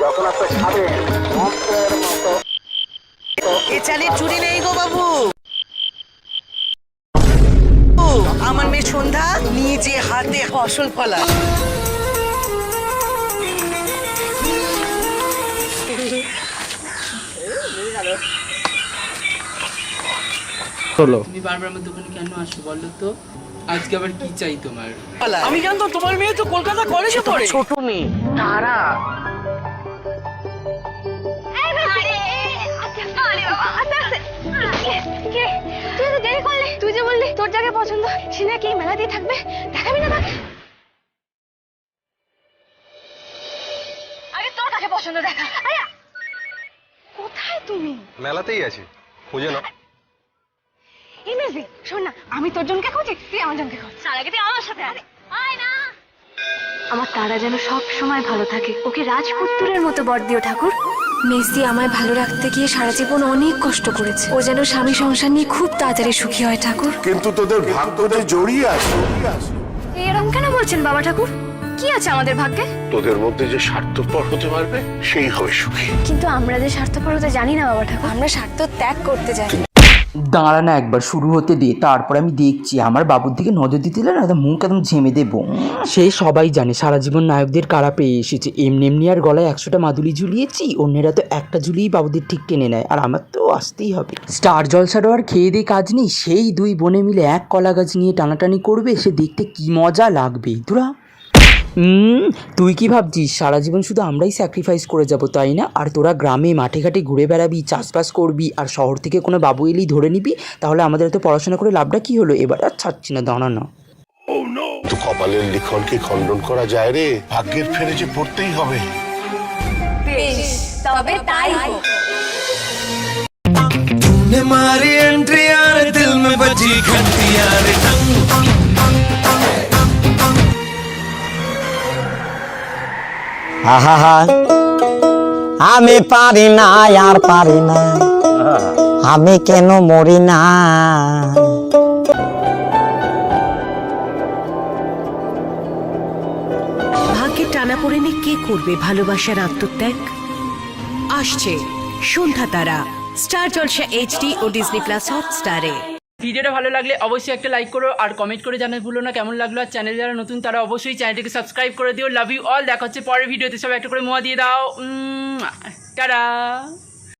যখন আপনি খাবেন মন্ত্রের মতো এ চালের চুরি নেই গো বাবু। আমার মেয়ে সন্ধ্যা নিজে হাতে ফসল ফলা তুমি বারবার আমার দোকানে কেন আসো বলো তো? আজকে আবার কি চাই তোমার? ফলা আমি জানতাম তোমার মেয়ে তো কলকাতা কলেজে পড়ে। ছোট মেয়ে তারা তুই তো দেরি করলি? তুই যে বললি তোর জায়গায় পছন্দ সে নাকি মেলাতেই থাকবে? দেখাবি না তাকে? আরে তোর কাছে পছন্দ দেখা? আরে কোথায় তুমি? মেলাতেই আছি। খুঁজে এই শোন না আমি তোর জনকে খুঁজি তুই আমার জনকে খোঁজ। তার আগে তুই আমার সাথে আয়। আয় না। আমার তারা যেন সব সময় ভালো থাকে ওকে রাজপুত্রের মতো বর দিও ঠাকুর। মেসি আমায় ভালো রাখতে গিয়ে সারা জীবন অনেক কষ্ট করেছে। ও যেন স্বামী সংসার নিয়ে খুব তাড়াতাড়ি সুখী হয় ঠাকুর। কিন্তু তোদের ভাগ্য যে জড়িয়ে আছে। এরকম কেন বলছেন বাবা ঠাকুর? কি আছে আমাদের ভাগ্যে? তোদের মধ্যে যে স্বার্থপর হতে পারবে সেই হবে সুখী। কিন্তু আমরা যে স্বার্থপরতা জানি না বাবা ঠাকুর। আমরা স্বার্থ ত্যাগ করতে যাই দাঁড়া না একবার, শুরু হতে দে, তারপর আমি দেখছি। আমার বাবুর দিকে নজর দিতে না মুখ একদম ঝেমে দেবো। সে সবাই জানে, সারা জীবন নায়কদের কারা পেয়ে এসেছে। এমনি এমনি আর গলায় একশোটা মাদুলি ঝুলিয়েছি, অন্যেরা তো একটা ঝুলিয়েই বাবুদের ঠিক টেনে নেয়, আর আমার তো আসতেই হবে। স্টার জলসারও আর খেয়ে দিয়ে কাজ নেই, সেই দুই বোনে মিলে এক কলা গাছ নিয়ে টানাটানি করবে, সে দেখতে কি মজা লাগবে হুম তুই কি ভাবছিস সারা জীবন শুধু আমরাই স্যাক্রিফাইস করে যাব তাই না আর তোরা গ্রামে মাঠে ঘাটে ঘুরে বেড়াবি চাষবাস করবি আর শহর থেকে কোনো বাবু এলেই ধরে নিবি তাহলে আমাদের তো পড়াশোনা করে লাভটা কি হলো এবার আর ছাড়ছি না দাঁড়া না তো কপালের লিখনকে খণ্ডন করা যায় রে ভাগ্যের ফেরে যে পড়তেই হবে তবে তাই मारी एंट्री यार दिल में बजी घंटी यार আহা আমি পারি না আর পারি না। আমি কেন মরি না? ভাগ্যের টানা পড়েনি কে করবে ভালোবাসার আত্মত্যাগ? আসছে সন্ধ্যা তারা। স্টার জলসা এইচডি ও ডিজনি প্লাস হটস্টারে ভিডিওটা ভালো লাগলে অবশ্যই একটা লাইক করো আর কমেন্ট করে জানাতে ভুলো না। কেমন লাগল? আর চ্যানেল যারা নতুন, তারা অবশ্যই চ্যানেলটিকে সাবস্ক্রাইব করে দিও। লাভ ইউ অল দেখা হচ্ছে পরের ভিডিওতে। সব একটা করে মোয়া দিয়ে দাও। টাটা।